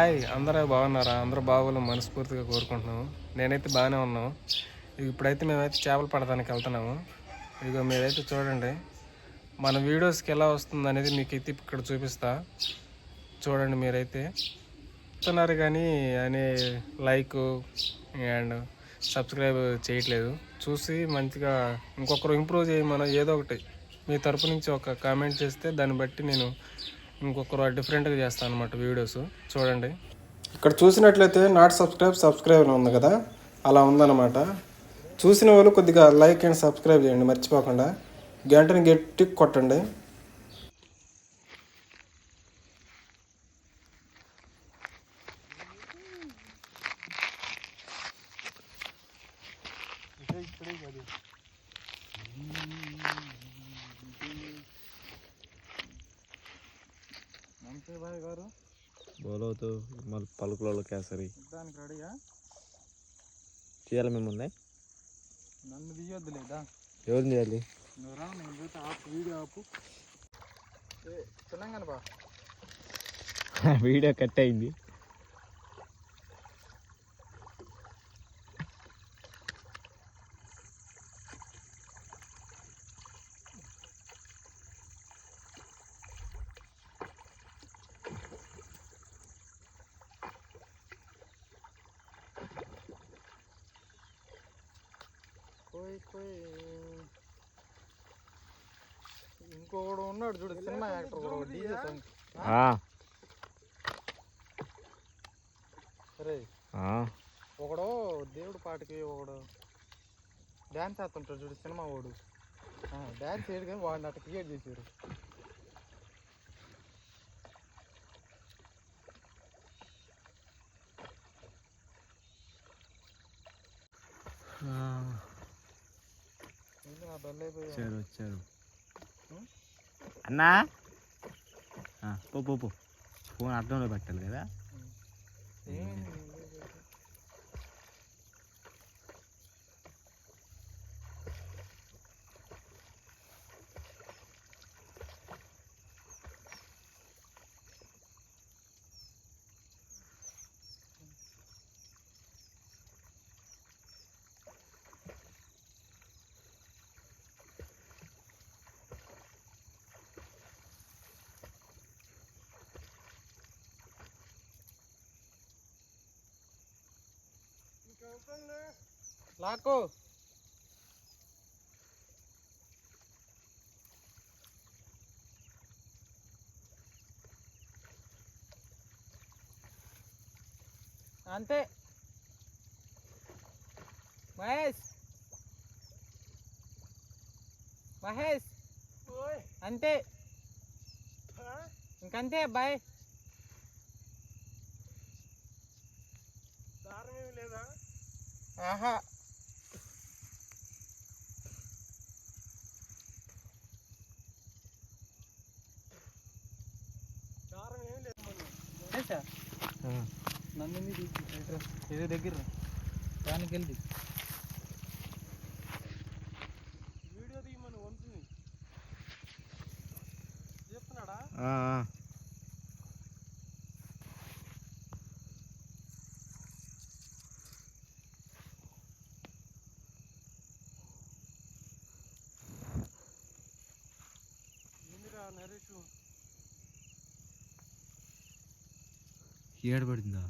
Hi అందరూ బాగున్నారా? అందరూ బాగోలు మనస్ఫూర్తిగా కోరుకుంటున్నాము. నేనైతే బాగానే ఉన్నాము ఇప్పుడైతే మేమైతే చేపలు పడటానికి వెళ్తున్నాము. ఇదిగో మీరైతే చూడండి మన వీడియోస్కి ఎలా వస్తుంది అనేది మీకు అయితే ఇక్కడ చూపిస్తా. చూడండి మీరైతే. చూస్తున్నారు కానీ అని లైక్ అండ్ సబ్స్క్రైబ్ చేయట్లేదు. చూసి మంచిగా ఇంకొకరు ఇంప్రూవ్ చేయమని ఏదో ఒకటి మీ తరపు నుంచి ఒక కామెంట్ చేస్తే దాన్ని బట్టి నేను ఇంకొకరు డిఫరెంట్గా చేస్తాను అనమాట వీడియోస్ చూడండి. ఇక్కడ చూసినట్లయితే నాట్ సబ్స్క్రైబ్ సబ్స్క్రైబ్ ఉంది కదా? అలా ఉందన్నమాట. చూసిన వాళ్ళు కొద్దిగా లైక్ అండ్ సబ్స్క్రైబ్ చేయండి మర్చిపోకుండా. గంటని గట్టి కొట్టండి. బోలవుతూ మళ్ళీ పలుకులలో కేసరి. దానికి రెడీయా? చేయాలి మేము ఉన్నాయి నన్ను తీయొద్దు లేదా? ఎవరు చేయాలి వీడియో ఆపు. వీడియో కట్ అయింది. పోయి పోయి. ఇంకొకడు ఉన్నాడు చూడు సినిమా యాక్టర్ కూడా డీజే సాంగ్ ఆ, సరే ఆ, ఒకడు దేవుడి పాటకి ఒకడు డ్యాన్స్ వేస్తుంటాడు చూడు సినిమా వాడు. డ్యాన్స్ చేయడు కానీ వాడిని అట్లా క్రియేట్ చేశారు వచ్చారు వచ్చారు? అన్నా? పో ఫోన్ అర్థంలో పెట్టాలి కదా? ఏమైంది లాక్కో అంతే మహేష్ మహేష్ అంతే ఇంకంతే అబ్బాయి ఆహా. దగ్గర. దానికి వెళ్ళి. వీడియో తీయమని వంతుని చెప్తున్నాడా నరేష్. ఏడ పడిందా?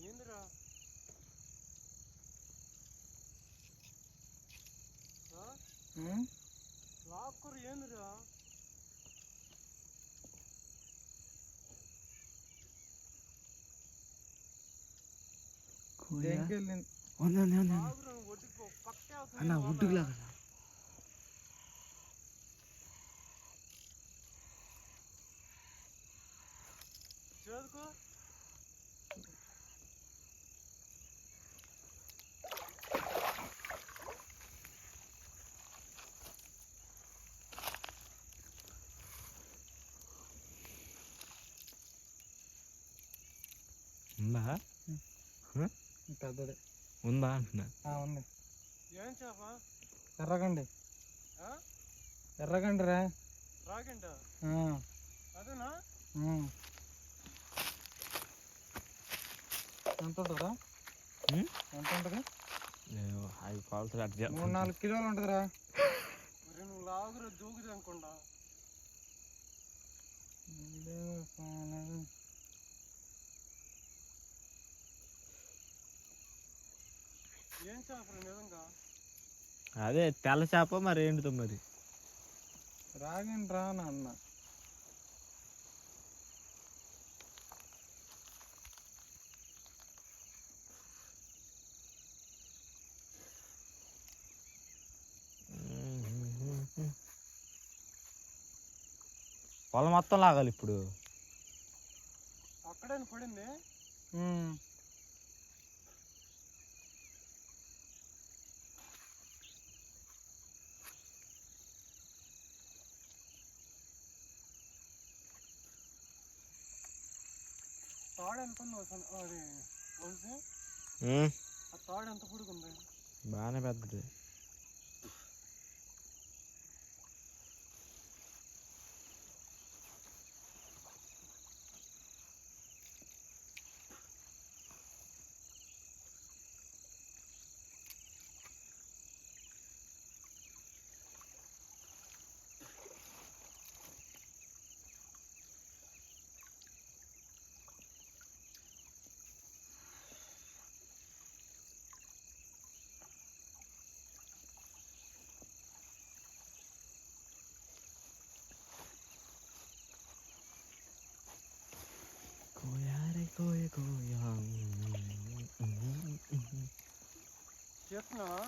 ఏందిరా? లాక్కూర ఏందిరా? ఉంది. అన్న ఉడ్డుకు లాగా చేదుకో. ఉందా? పెద్దదే. ఉందా అంటున్నా. ఉంది. ఏం చేప? ఎర్రగండి. ఎర్రగండి రా అదేనా. ఎంత ఉంటుందా? ఎంత ఉంటుంది? అవి అట్లా మూడు నాలుగు కిలోలు ఉంటుందిరా. మరి నువ్వు లాగురా దూకుది అనుకుండా ఏం చేపలు నిజంగా? అదే తెల్ల చేప మరి ఏంటితో మరి రాగండి రా అన్న పొలం మొత్తం లాగాలి ఇప్పుడు. అక్కడే పడింది? ఉమ్. తాడు ఎంత ఉంది అసలు అది వంశీ ఆ తాడు ఎంత పొడుగుంది బాగానే పెద్దది కోయారే కోయ కోయా చేస్తున్నావా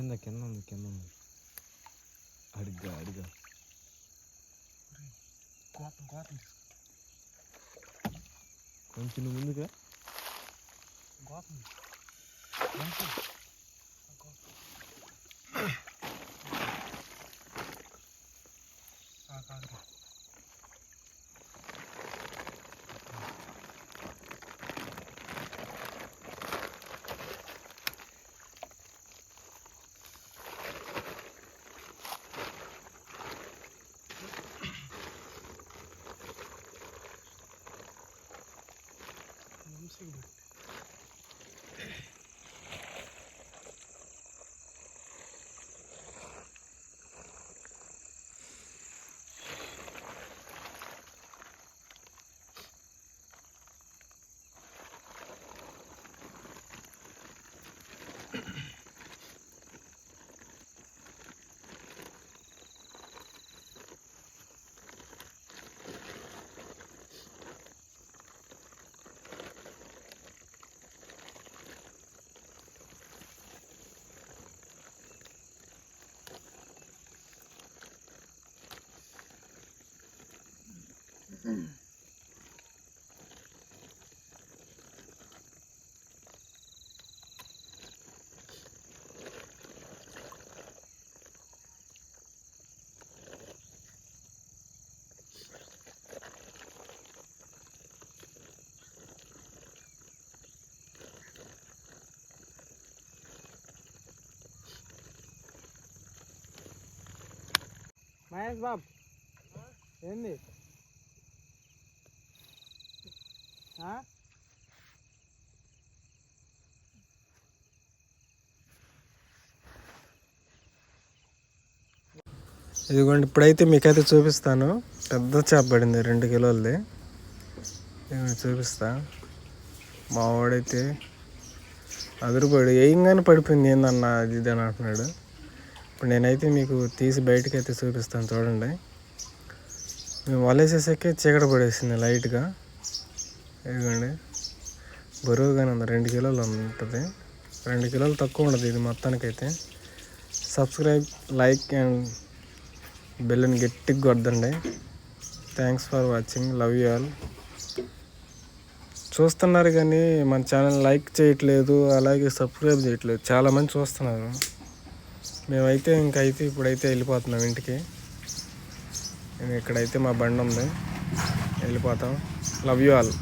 కింద కింద ఉంది కింద ఉంది. అడిగా అడిగా. కోపం కోపం. కొంచెం ముందుగా కోపం. Thank you. వంశీ మహేష్ బాబు ఏంది ఇదిగోండి ఇప్పుడైతే మీకైతే చూపిస్తాను. పెద్ద చేప పడింది రెండు కిలోలది. ఇదిగోండి చూపిస్తా. మా వాడైతే అదురుపడి వేయంగానే పడిపోయింది ఏందన్న అది ఇది అని అంటున్నాడు. ఇప్పుడు నేనైతే మీకు తీసి బయటకి అయితే చూపిస్తాను చూడండి. మేము వలేసేసాకే చీకటి పడేసింది లైట్గా. ఇదిగోండి. బరువుగానే ఉంది రెండు కిలోలు ఉంటుంది. రెండు కిలోలు తక్కువ ఉండదు ఇది మొత్తానికైతే. సబ్స్క్రైబ్ లైక్ అండ్ బెల్లని గట్టిగా కొద్దండి thanks for watching love you all చూస్తున్నారు కానీ మన ఛానల్ లైక్ చేయట్లేదు అలాగే సబ్స్క్రైబ్ చేయట్లేదు. చాలామంది చూస్తున్నారు. మేమైతే ఇంకైతే ఇప్పుడైతే వెళ్ళిపోతున్నాం ఇంటికి. ఇక్కడైతే మా బండి ఉంది. వెళ్ళిపోతాం. Love you all